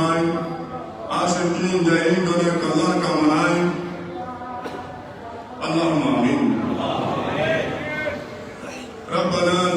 কামনায় আশিকিন জাহিদদের কল্যাণ কামনায় আল্লাহুম্মা আমিন ربنا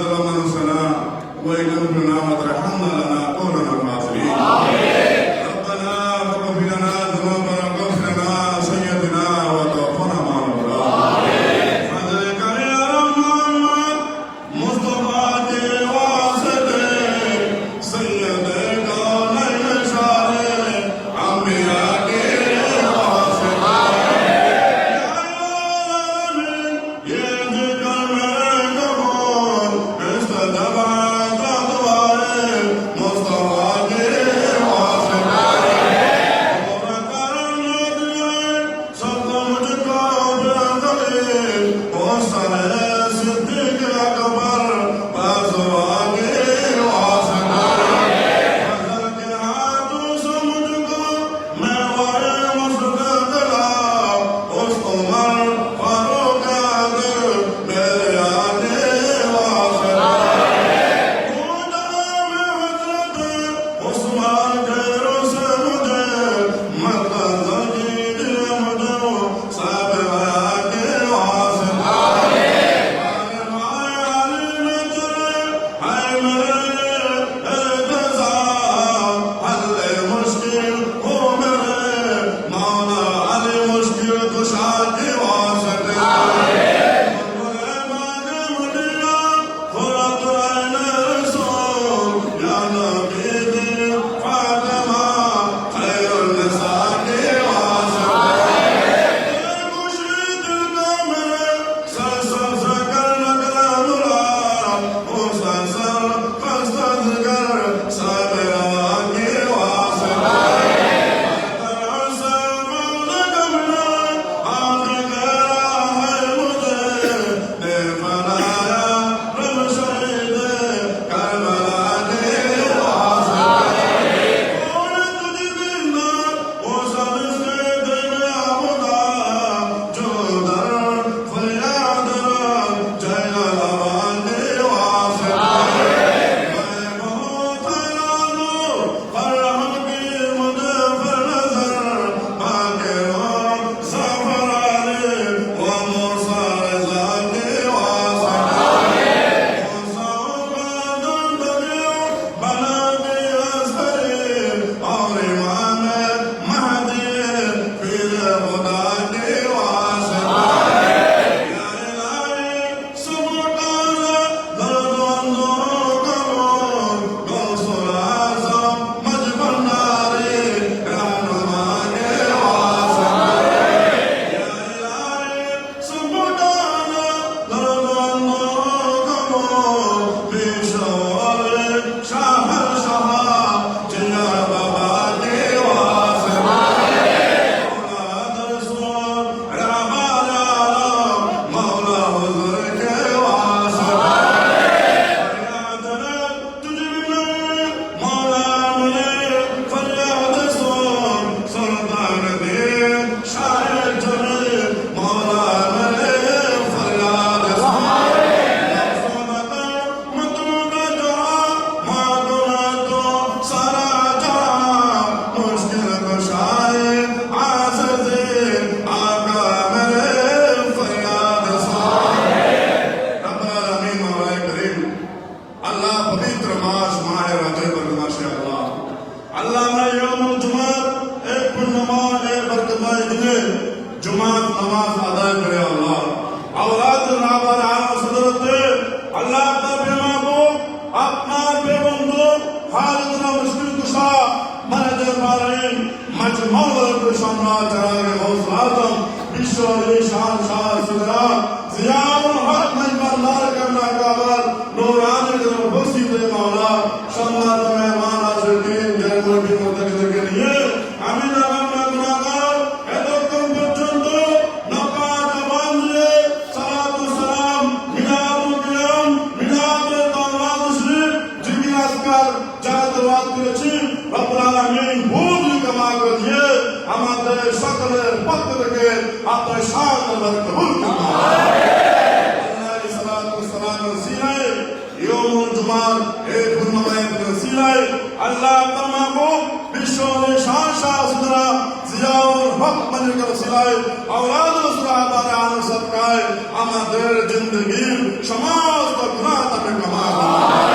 জুমার দিনে জুমার নামাজ আদায় করে আল্লাহ আল্লাহ আবার আসদরতে আল্লাহ আপনার বেমাব আপনার বেবন্ধু হালদনা মুশকিল কুশা মানাজার মারাইন মাজমাল ওয়ালাকুল সামরা জারার গাউস আজম বিশ্ব আলী শাহ শাহ তাদেরকে ওসিলায় আওলাদ ওসিলায় তারা আনুসার আমাদের জিন্দগির সমস্ত গুণা তাকে ক্ষমা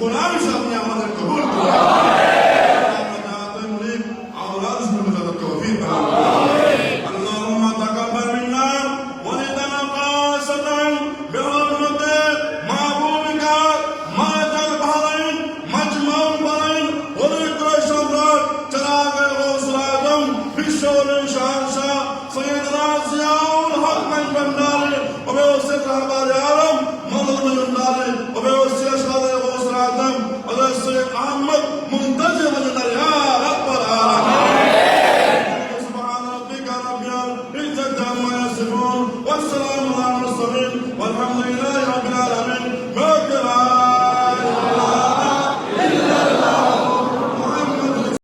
হিসেবে আপনি আমাদের কবুল করে